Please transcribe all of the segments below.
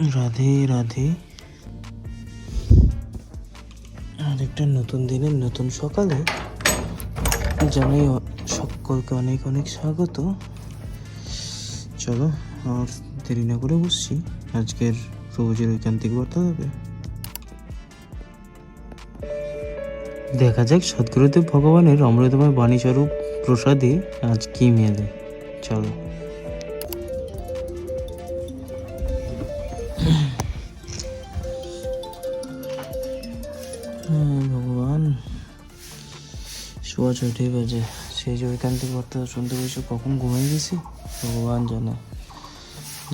রাধে রাধে। আর একটা নতুন দিনের নতুন সকালে জানাই সকলকে অনেক অনেক স্বাগত। চলো, আর দেরি না করে বসছি। আজকের সবুজের ঐকান্তিক বার্তা হবে। দেখা যাক, সদ্গুরুদেব ভগবানের অমৃতময় বাণীস্বরূপ প্রসাদে আজ কি মেলে। চলো। ছয়টাই বাজে সেই যে ঐকান্তিক বার্তা শুনতে বসে কখন ঘুমিয়ে গেছি ভগবান জানে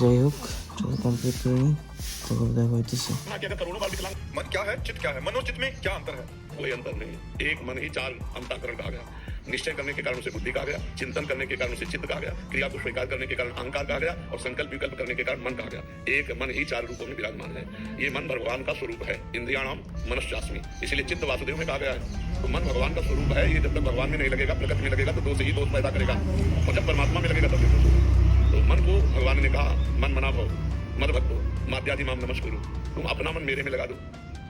যাই হোক চলো কমপ্লিট করে নিই তারপর দেখা হইতেছে कि अगर करोड़ों बार विकलांग मन क्या है चित्त क्या है मन और चित्त में क्या अंतर है कोई अंतर नहीं एक मन ही चार अंताकरण कहा गया निश्चय करने के कारण उसे बुद्धि कहा गया, चिंतन करने के कारण उसे चित्त कहा गया, क्रिया को स्वीकार करने के कारण अहंकार कहा गया और संकल्प विकल्प करने के कारण मन कहा गया। एक मन ही चार रूपों में विराजमान है। ये मन भगवान का स्वरूप है इंद्रियाणाम मनस्यास्मी इसलिए चित्त वासुदेव में कहा गया है। तो मन भगवान का स्वरूप है, ये जब तक भगवान में नहीं लगेगा, प्रकृति में लगेगा तो दो से ही दोष पैदा करेगा। और जब परमात्मा में लगेगा, तब होगा। तो मन को भगवान ने कहा, मन मना भव, मद भक्तो माध्यादि माम नमस्कुरु। तुम अपना मन मेरे में लगा दो,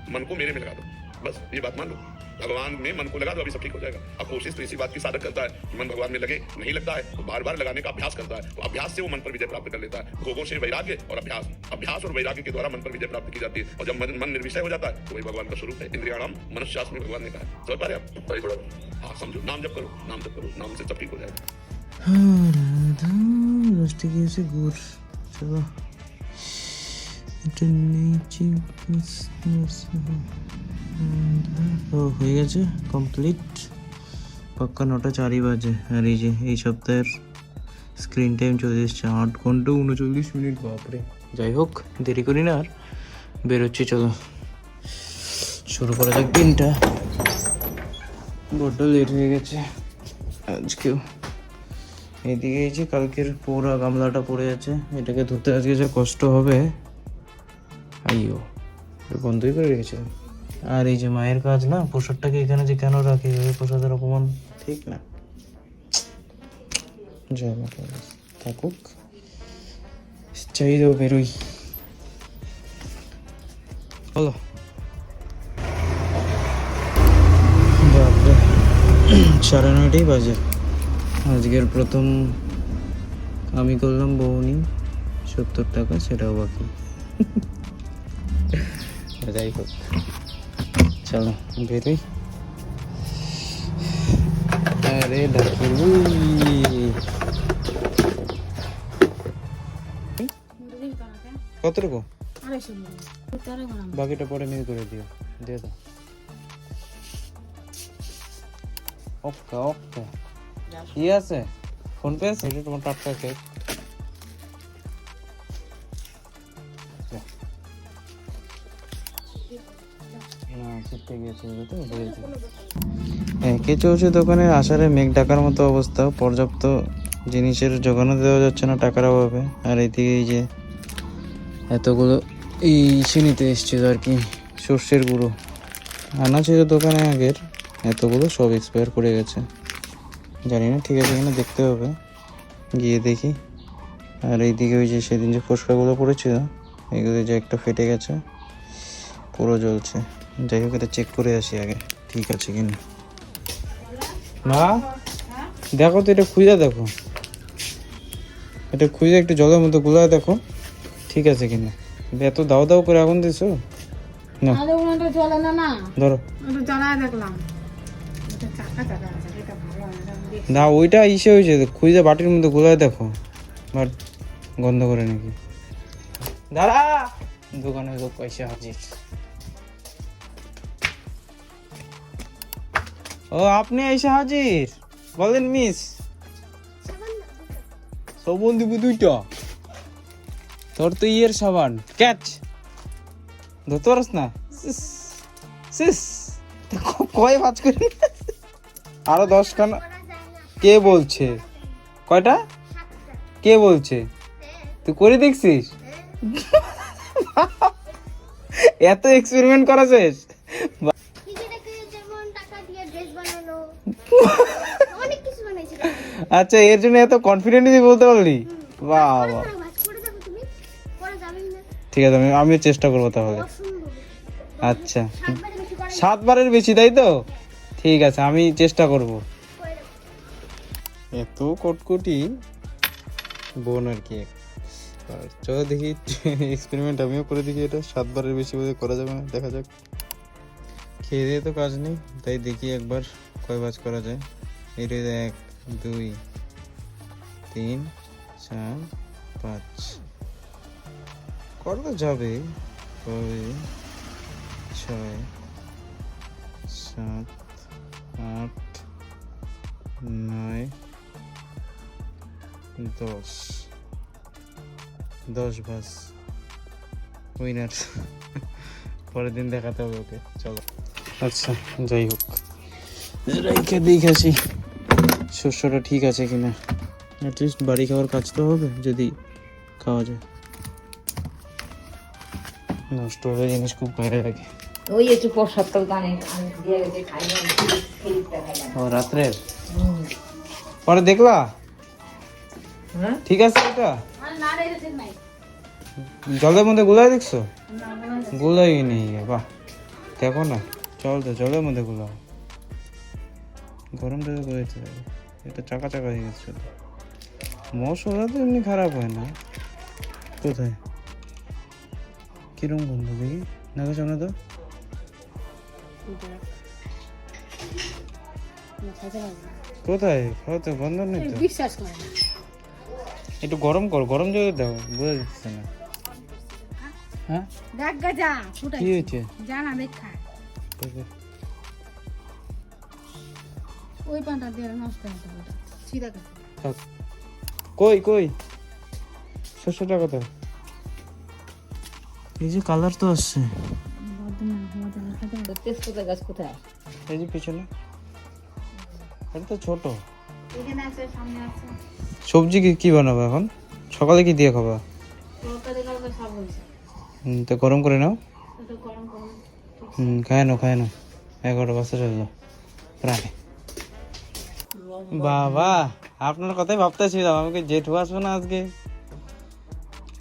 मन को मेरे में लगा दो। बस, ये बात मान लो। भगवान में मन को लगा दो अभी सब ठीक हो जाएगा। अब कोशिश तो इसी बात की साधक करता है कि मन भगवान में लगे, नहीं लगता है तो बार बार लगाने का अभ्यास करता है। तो अभ्यास से वो मन पर विजय प्राप्त कर लेता है। भोगों से वैराग्य और अभ्यास। अभ्यास और वैराग्य के द्वारा मन पर विजय प्राप्त की जाती है। और जब मन मन निर्विषय हो जाता है तो वही भगवान का स्वरूप है। इंद्रियाणाम मनुष्य शास्त्र में भगवान ने कहा समझ पा रहे आप? थोड़ी थोड़ा हाँ समझो। नाम जब करो। नाम जब करो। नाम से सब ठीक हो जाएगा। चलो Это ও, হয়ে গেছে কমপ্লিট পাক্কা নটা চারই বাজে। আর এই যে, এই সপ্তাহের স্ক্রিন টাইম চলে এসছে। আট ঘণ্টা উনচল্লিশ মিনিট, বাপরে। যাই হোক, দেরি করি না আর। বেরোচ্ছি, চলো। শুরু করা যাক দিনটা। বড্ড লেট হয়ে গেছে। আজকেও। এদিকে এই যে, কালকের পোড়া গামলাটা পড়ে আছে। এটাকে ধরতে আজকে যা কষ্ট হবে। আইও বন্ধই করে রেখেছিলাম। আর এই যে মায়ের কাজ না প্রসাদটাকে এখানে যে কেন রাখে প্রসাদের অপমান? ঠিক না। জয় মা থাকুক। চাই দেবো বেরোই। বলো। বাপরে। সাড়ে নয়টাই বাজে। আজকের প্রথম আমি করলাম বউনি সত্তর টাকা সেটাও বাকি। যাই হোক। চলো। বেরোই। আরে কতটুকু বাকিটা পরে মেল করে দিও। দিয়ে দাও। ওকে ওকে। কি আছে? ফোন পে আছে এটা তোমার টাটকা কেক তো বলেছি একে চলছে দোকানে আসারে মেঘ ডাকার মতো অবস্থা, পর্যাপ্ত জিনিসের যোগানও দেওয়া যাচ্ছে না টাকার অভাবে। আর এদিকে এই যে এতগুলো এই ইসে নিতে এসছিল আর কি, সর্ষের গুঁড়ো। আনা ছিল দোকানে আগের, এতগুলো সব এক্সপায়ার করে গেছে। জানি না ঠিক আছে কিনা, দেখতে হবে। গিয়ে দেখি। আর এইদিকে ওই যে সেদিন যে ফোসকাগুলো পড়েছিল, এগুলো যে একটা ফেটে গেছে, পুরো জ্বলছে। যাই হোক এটা চেক করে আসি আগে। ঠিক আছে কিনা মা? দেখো তো এটা খুঁজে দেখো। এটা খুঁজে একটু জলের মধ্যে গুলা দেখো। ঠিক আছে কিনা এত দাও দাও করে আগুন দিছো? না। আরে না না। ধরো। জ্বালায় দেখলাম। না ওইটা ইসে হয়েছে। খুঁজে বাটির মধ্যে গুলায় দেখো। বাট গন্ধ করে নাকি। দাঁড়া! দোকানে লোক পয়সা হাজির। ও আপনি এসে হাজির। বলেন মিস। সাবান দিব দুইটা। তোর তো ইয়ের সাবান। ক্যাচ। ধরতে পারস না? সিস সিস। ক- কয় ভাজ করি? আরও দশখানা। কে বলছে? কয়টা? কে বলছে? তুই করে দেখছিস? এত এক্সপেরিমেন্ট করা শেষ নিজেদেরকে যেমন টাকা দিয়ে ড্রেস বানানো অনেক কিছু বানাইছি আচ্ছা এর জন্য এত কনফিডেন্টলি বলতে পারলি? বাহ ঠিক আছে আমি আমিও চেষ্টা করব তাহলে। আচ্ছা। সাতবারের বেশি তাই তো? ঠিক আছে আমি চেষ্টা করব। এত কটকটি বোন আর কি। চলো দেখি এক্সপেরিমেন্ট আমিও করে দেখি এটা। সাতবারের বেশি বোধহয় করা যাবে না দেখা যাক। খেয়ে দিয়ে তো কাজ নেই তাই দেখি একবার কয় বাজ করা যায়। এটা এক দুই তিন চার পাঁচ। করা যাবে তবে ছয় সাত আট নয় দশ। দশ বাস। উইনার পরের দিন দেখাতে হবে ওকে। চলো। আচ্ছা যাই হোক। রাইখে দেখেছি শস্যটা ঠিক আছে কিনা? অ্যাটলিস্ট বাড়ি খাওয়ার কাজ তো হবে যদি খাওয়া যায়। নষ্ট হয়ে জিনিস খুব বাইরে লাগে ওই একটু প্রসাদ তো গানে না না ও রাত্রের? পরে দেখলা? হ্যাঁ? ঠিক আছে এটা? না জলের মধ্যে গুলাই দেখছ? না গুলাই নেই বাহ। দেখো না চল তো জলের মধ্যে গুলাও। গরম জলে গুলাইতে হবে। এটা চাকা চাকা হয়ে গেছে। শুধু। মশলা তো এমনি খারাপ হয় না। কোথায়? কিরম গন্ধ দেখি? দেখো শোনো তো। কোথায়? খাও তো গন্ধ নেই তো। বিশ্বাস করে না একটু গরম কর গরম জলে দাও বোঝা যাচ্ছে না। হ্যাঁ? দেখ গা যা কি হয়েছে? যা না দেখ খা। ওই পানটা দিয়ে নষ্ট হয়ে যাবে ওটা। সিধা কাছে থাক। কই কই? শস্যটা কত এই যে কালার তো আসছে। তেজপাতা গাছ কোথায়? এই যে পিছনে। এটা তো ছোট। এখানে আছে সামনে আছে। সবজি কি কি বানাবো এখন? সকালে কি দিয়ে খাবা? তো গরম করে নাও। হুম খায় নাও খায় নাও। এগারোটা বাজতে চলল। প্রায় বাবা আপনার কথাই ভাবতেছিলাম আমাকে জেঠু আসবে না আজকে?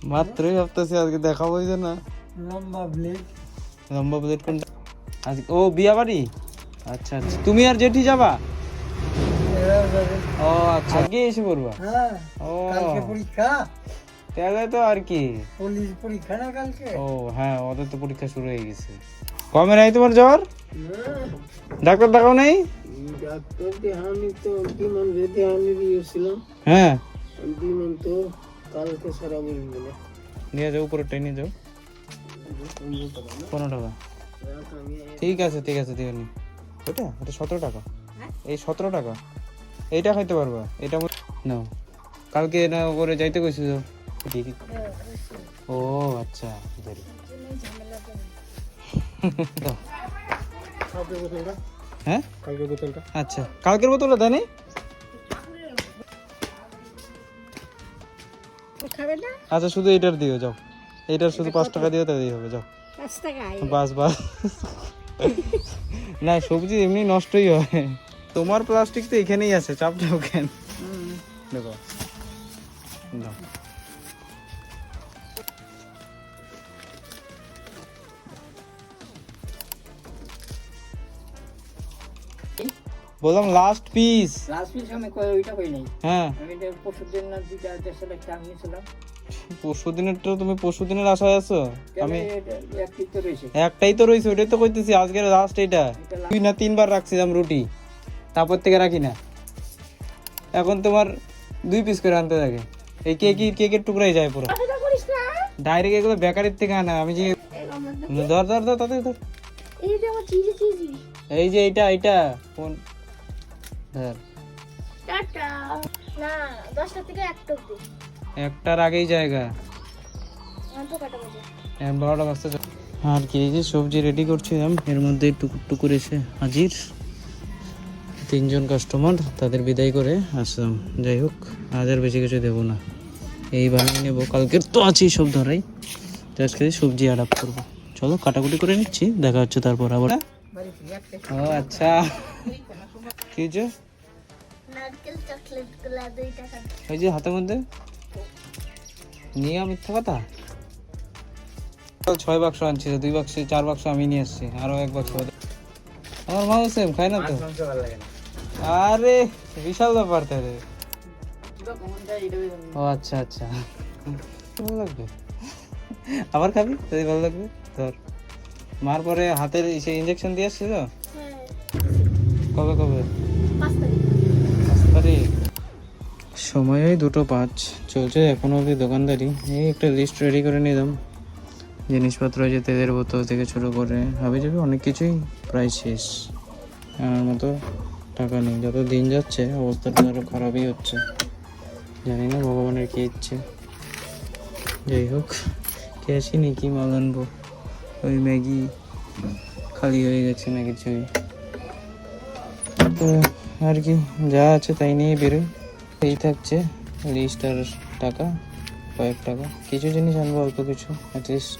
মাত্রই ভাবতেছি আজকে দেখাবো যে না। লম্বা ব্লেড লম্বা প্লেট কোনটা? আজকে ও বিয়া বাড়ি? আচ্ছা আচ্ছা। তুমি আর জেঠি যাবা। ও আচ্ছা। আজকে এসে পড়বা? হ্যাঁ ও। কালকে পরীক্ষা। তাহলে তো আর কি। পুলিশ পরীক্ষা না কালকে? ও হ্যাঁ ওদের তো পরীক্ষা শুরু হয়ে গেছে। কমে নাই তোমার জ্বর? ডাক্তার দেখাও নাই? দেহানি তো বিমান দেহানি দিয়েছিলাম। হ্যাঁ। বিমান তো কালকে সারা বলবে না। নিয়ে যাও উপরে ট্রেনে যাও। পনেরো টাকা। ঠিক আছে ঠিক আছে ওটা ওটা সতেরো টাকা। এই সতেরো টাকা। এইটা খাইতে পারবা। এটা না কালকে না করে যাইতে কইছি তো দেখি ও আচ্ছা। হ্যাঁ? কালকে বোতলটা। আচ্ছা। কালকের বোতলটা দেয় নি? আচ্ছা শুধু এইটার দিও যাও। এইটার শুধু পাঁচ টাকা দিও তাই হবে যাও। বাস বাস। না সবজি এমনি নষ্টই হয়। তোমার প্লাস্টিক তো এখানেই আছে চাপ দাও কেন দেখো। বললাম লাস্ট পিস লাস্ট পিস আমি কই ওইটা কই নাই? হ্যাঁ। আমি এটা পরশু দিন না দুইটা দেশের একটা আনিয়েছিলাম পরশু দিনের তো তুমি পরশু দিনের আশায় আছো? আমি একটাই তো রয়েছে ওইটাই তো কইতেছি আজকের লাস্ট এটা দুই না তিনবার রাখছিলাম রুটি। তারপর থেকে রাখি না। এখন তোমার দুই পিস করে আনতে থাকে। এই কেক কেকের টুকরাই যায় পুরো। ডাইরেক্ট এগুলো বেকারির থেকে আনা আমি যে ধর ধর ধর তাতে ধর। এই যে এইটা এইটা। কোন ধর টাটা। না দশটা থেকে একটা অব্দি একটার আগেই জায়গা। এখন বারোটা বাজতে চল- আর কি এই যে সবজি রেডি করছিলাম এর মধ্যে টুকুর টুকুর এসে হাজির। তিনজন কাস্টমার তাদের বিদায় করে আসলাম। যাই হোক আজ আর বেশি কিছু দেবো না। এই বানিয়ে নেব কালকের তো আছেই সব ধরাই। তো আজকে সবজি আডাপ করব। চলো কাটাকুটি করে নিচ্ছি দেখা হচ্ছে তারপর আবার। ও আচ্ছা। কি হয়েছে নারকেল চকলেটগুলা দুই টাকা। ওই যে হাতের মধ্যে। নিয়ে মিথ্যা কথা? ছয় বাক্স আনছি দুই বাক্স চার বাক্স আমি নিয়ে এসেছি আরও এক বাক্স আমার মাও সেম খায় না তো? আরে বিশাল ব্যাপার তাহলে। ও আচ্ছা আচ্ছা। ভালো লাগবে। আবার খাবি? যদি ভালো লাগবে? ধর। মার পরে হাতের সেই ইঞ্জেকশন দিয়ে আসছি তো? কবে কবে? তারিখ। সময় ওই দুটো পাঁচ। চলছে এখনও অবধি দোকানদারি। এই একটা লিস্ট রেডি করে নিলাম। জিনিসপত্র যে তেলের বোতল থেকে শুরু করে হাবি যাবে অনেক কিছুই প্রায় শেষ। আমার মতো টাকা নেই। যত দিন যাচ্ছে অবস্থাটা আরও খারাপই হচ্ছে। জানি না ভগবানের কি ইচ্ছে। যাই হোক ক্যাশই নেই কি মাল আনব? ওই ম্যাগি খালি হয়ে গেছে ম্যাগির ছবি। তো আর কি, যা আছে তাই নিয়ে বেরোই। এই থাকছে লিস্ট আর টাকা, কয়েক টাকা। কিছু জিনিস আনব, অল্প কিছু অ্যাটলিস্ট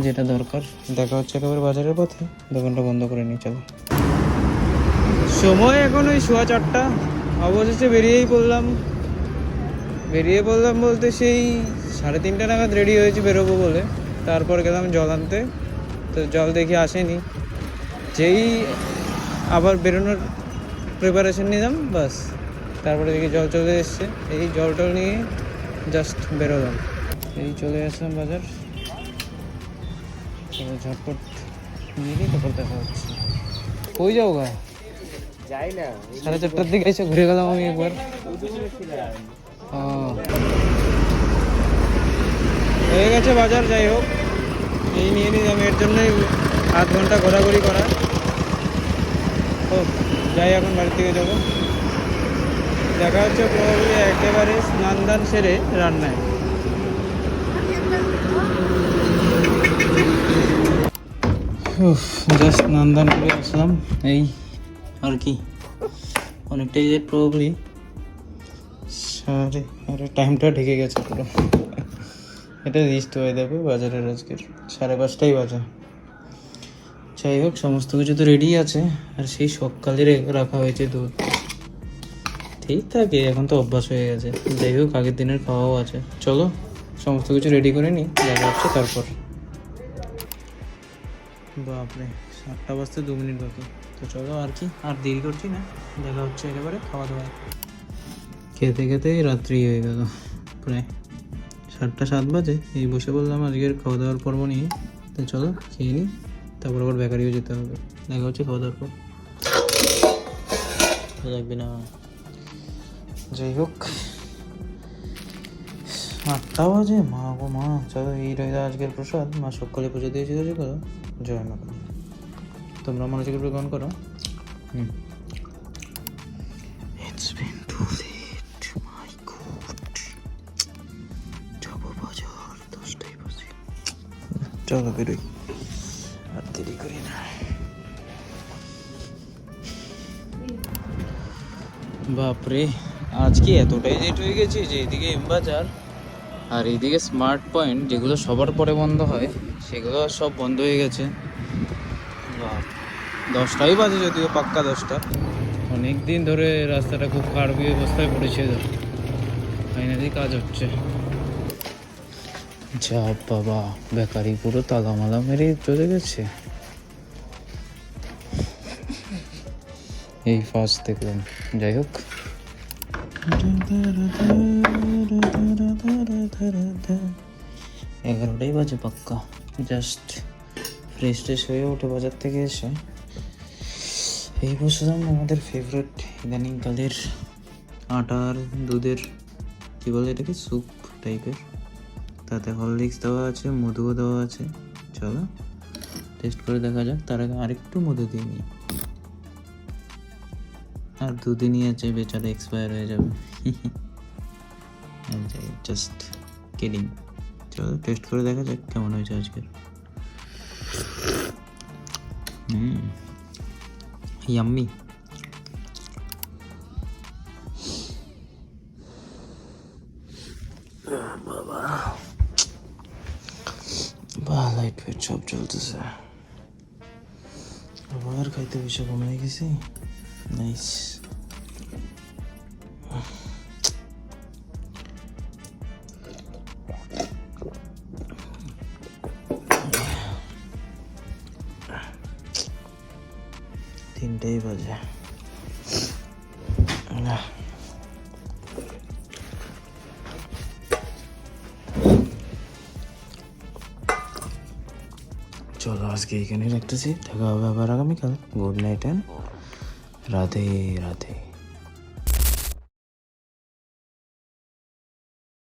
যেটা দরকার। দেখা হচ্ছে একেবারে বাজারের পথে, দোকানটা বন্ধ করে নিয়ে চলো। সময় এখন ওই সোয়া চারটা। অবশেষে বেরিয়েই পড়লাম। বেরিয়ে পড়লাম বলতে সেই সাড়ে তিনটা নাগাদ রেডি হয়েছি বেরোবো বলে। তারপর গেলাম জল আনতে। তো জল দেখি আসেনি। যেই আবার বেরোনোর প্রিপারেশন নিলাম বাস। তারপরে দেখি জল চলে এসছে। এই জল টল নিয়ে জাস্ট বেরোলাম। এই চলে আসলাম বাজার। ঝটপট নিয়ে তারপর দেখা হচ্ছে। কই যাও গা? যাই না সাড়ে চারটার দিকে এসে ঘুরে গেলাম আমি একবার। হয়ে গেছে বাজার যাই হোক। এই নিয়ে নিলাম এর জন্যই আধ ঘণ্টা ঘোরাঘুরি করা। ও। যাই এখন বাড়ি থেকে যাব। দেখা হচ্ছে প্রবাবলি একেবারে স্নান দান সেরে রান্নায়। জাস্ট স্নান দান করে আসলাম। এই আর কি। অনেকটাই লেট প্রবাবলি সাড়ে আরে টাইমটা ঢেকে গেছে পুরো। এটা লিস্ট হয়ে যাবে বাজারের আজকের। সাড়ে পাঁচটাই বাজে। যাই হোক, সমস্ত কিছু তো রেডি আছে। আর সেই সকালে রাখা হয়েছে দুধ। ঠিক থাকে, এখন তো অভ্যাস হয়ে গেছে। যাই হোক, আগের দিনের খাওয়াও আছে। চলো, সমস্ত কিছু রেডি করে নিই দেখা হচ্ছে তারপর। বাপরে, সাতটা বাজতে দু মিনিট বাকি। তো চলো, আর কি? আর দেরি করছি না। দেখা হচ্ছে একেবারে খাওয়া দাওয়া। খেতে খেতে রাত্রি হয়ে গেল। প্রায় সাতটা সাত বাজে। এই বসে বললাম আজকের খাওয়া দাওয়ার পর্ব নিয়ে। তো চলো, খেয়ে নিই। তারপর আবার বেকারিও যেতে হবে। দেখা হচ্ছে, খাওয়া দাওয়ার পর। লাগবে না। যাই হোক। আটটা বাজে, মা গো মা। চলো, এই রইল আজকের প্রসাদ। মা সকালে পুজো দিয়েছি তো করো? জয় মা। তোমরা মানুষকে গ্রহণ করো। হুম। বাজার চলো বেরোই। বাপরে, আজকে এতটাই লেট হয়ে গেছে যে এদিকে এম বাজার আর এইদিকে স্মার্ট পয়েন্ট যেগুলো সবার পরে বন্ধ হয়, সেগুলো সব বন্ধ হয়ে গেছে। দশটাই বাজে যদিও, পাক্কা দশটা। অনেক দিন ধরে রাস্তাটা খুব খারাপ অবস্থায় পড়েছে। ফাইনালি কাজ হচ্ছে। যা বাবা, বেকারি পুরো তালা মালা মেরে চলে গেছে। এই ফার্স্ট দেখলাম। যাই হোক। এগারোটাই বাজে পাক্কা। জাস্ট ফ্রেশ ট্রেশ হয়ে ওঠে বাজার থেকে এসে এই বসলাম আমাদের ফেভারিট ইদানিংকালের আটার, দুধের, কী বলে এটাকে? স্যুপ টাইপের তাতে হরলিক্স দেওয়া আছে, মধুও দেওয়া আছে। চলো টেস্ট করে দেখা যাক। তার আগে আরেকটু মধু দিয়ে নিই। আর দুদিনই আছে, বেচারা এক্সপায়ার হয়ে যাবে। জাস্ট কিডিং চলো টেস্ট করে দেখা যাক কেমন হয়েছে আজকের। হুম ইয়াম্মি লাইট ফাইট সব চলতেছে। আবার খাইতে বেশি কমে গেছি। Nice. তিনটেই বাজে না চলো আজকে এখানে রাখতেছি দেখা হবে আবার আগামীকাল good night and Radhe Radhe